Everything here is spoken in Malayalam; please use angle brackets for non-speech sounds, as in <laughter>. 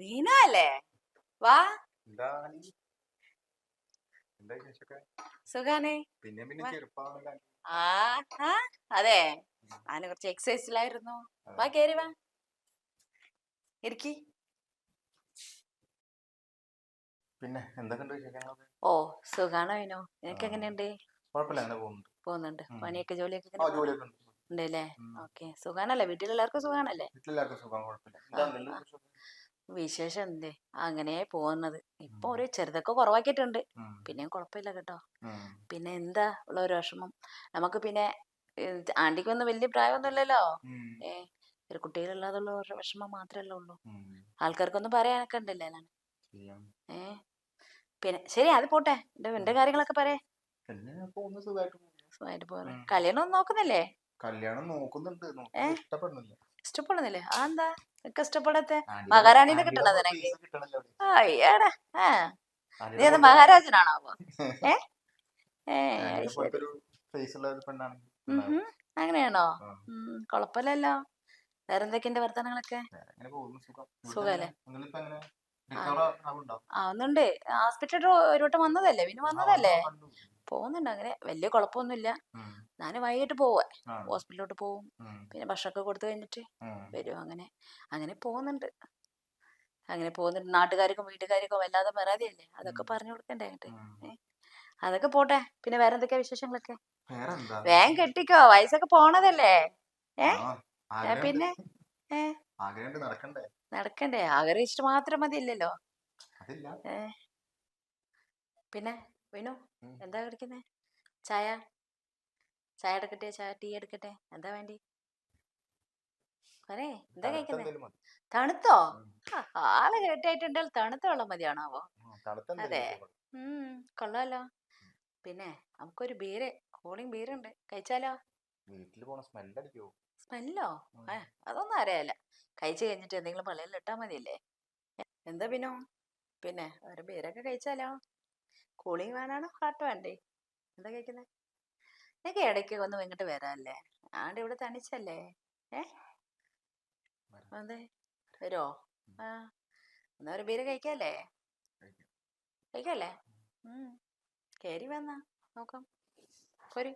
വീണ അല്ലേ വാ. സുഖാണേ ആ അതെ. ഞാൻ കുറച്ച് എക്സസൈസിലായിരുന്നു വാ കേറി വാ. ഇരിക്കി. പിന്നെ എന്തൊക്കെയുണ്ട് ഓ സുഖാണോ വിനോ നിനക്ക്. എങ്ങനെയുണ്ട്? പോകുന്നുണ്ട്. പണിയൊക്കെ ജോലിയൊക്കെ ഉണ്ടല്ലേ. ഓക്കെ. സുഖാണല്ലേ? വീട്ടിലെല്ലാവർക്കും സുഖാണല്ലേ? വിശേഷം? എന്തേ? അങ്ങനെ പോകുന്നത്. ഇപ്പൊ. ഒരു ചെറുതൊക്കെ കുറവാക്കിയിട്ടുണ്ട്. പിന്നെ പിന്നെയും കുഴപ്പമില്ല കേട്ടോ. പിന്നെ എന്താ ഉള്ള ഒരു വിഷമം? നമുക്ക് പിന്നെ ആണ്ടിക്കൊന്നും വലിയ പ്രായമൊന്നുമില്ലല്ലോ. ഏ ഒരു കുട്ടികളില്ലാതുള്ള ഒരു വിഷമം മാത്രല്ല ഉള്ളൂ. ആൾക്കാർക്കൊന്നും പറയാനൊക്കെ ഉണ്ടല്ലേ ഏ പിന്നെ ശരി അത് പോട്ടെ. എന്റെ എന്റെ കാര്യങ്ങളൊക്കെ പറയേ. സുഖമായിട്ട്. സുഖമായിട്ട് കല്യാണം ഒന്നും നോക്കുന്നില്ലേ? കല്യാണം നോക്കുന്നുണ്ട്. ഇഷ്ടപ്പെടുന്നില്ല. ഇഷ്ടപ്പെടുന്നില്ലേ? ആ എന്താ നിനക്ക് ഇഷ്ടപ്പെടാത്തെ? മഹാറാണിനെ കിട്ടണത് എനിക്ക് നിനക്ക്. അയ്യടാ ആ. നീ അത് മഹാരാജനാണോ അപ്പൊ <laughs> ഏ. അങ്ങനെയാണോ? കൊഴപ്പല്ലോ വേറെ എന്തൊക്കെയുണ്ട് വർത്തമാനങ്ങളൊക്കെ സുഖല്ലേ? ആവുന്നുണ്ടോ? ഹോസ്പിറ്റലിൽ ഒരു വട്ടം വന്നതല്ലേ? പിന്നെ വന്നതല്ലേ. പോകുന്നുണ്ട് അങ്ങനെ. വലിയ കുഴപ്പമൊന്നുമില്ല. ഞാൻ വൈകിട്ട് പോവാ. ഹോസ്പിറ്റലിലോട്ട് പോവും. പിന്നെ ഭക്ഷണമൊക്കെ കൊടുത്തു കഴിഞ്ഞിട്ട് വരും. അങ്ങനെ അങ്ങനെ പോകുന്നുണ്ട് അങ്ങനെ പോകുന്നുണ്ട് നാട്ടുകാർക്കും വീട്ടുകാർക്കും വല്ലാതെ പരാതിയല്ലേ അതൊക്കെ പറഞ്ഞു കൊടുക്കണ്ടേ അങ്ങോട്ട്? അതൊക്കെ പോട്ടെ. പിന്നെ വേറെ എന്തൊക്കെയാ വിശേഷങ്ങളൊക്കെ വേഗം കെട്ടിക്കോ. വയസ്സൊക്കെ പോണതല്ലേ? ഏ? പിന്നെ? ഏ? നടക്കണ്ടേ? ആഗ്രഹിച്ചിട്ട് മാത്രം മതിയില്ലല്ലോ? ഏ? പിന്നെ വിനു. എന്താ കുടിക്കുന്നേ? ചായ? ചായ എടുക്കട്ടെ ചായ ടീ എടുക്കട്ടെ എന്താ വേണ്ടി? പറയേ എന്താ കഴിക്കുന്നത്. തണുത്തോ? ആൾ കേട്ടായിട്ടുണ്ടെങ്കിൽ തണുത്ത വെള്ളം മതിയാണാവോ? അതെ. ഉം കൊള്ളാലോ. പിന്നെ നമുക്കൊരു ബീര് കൂളിംഗ് ബീരുണ്ട് കഴിച്ചാലോ? വീട്ടിൽ പോണ സ്മെല്ല് സ്മെല്ലോ. ഏ അതൊന്നും അറിയാല കഴിച്ചു കഴിഞ്ഞിട്ട് എന്തെങ്കിലും പള്ളിയിൽ ഇട്ടാ മതിയല്ലേ? എന്താ പിന്നോ പിന്നെ ഒരു ബീരൊക്കെ കഴിച്ചാലോ? കൂളിംഗ് വേണാണോ ഹാർട്ട് വേണ്ടേ? എന്താ കഴിക്കുന്നത് എനിക്ക് ഇടയ്ക്ക് ഒന്ന് ഇങ്ങോട്ട് വരാല്ലേ? ആണ്ട് ഇവിടെ തനിച്ചല്ലേ? ഏ. അതെ. വരുമോ ആ. എന്നാ ഒരു ബീര് കഴിക്കാല്ലേ? കഴിക്കാല്ലേ? ഉം. കേറി വന്നാ. നോക്കാം. പോര്.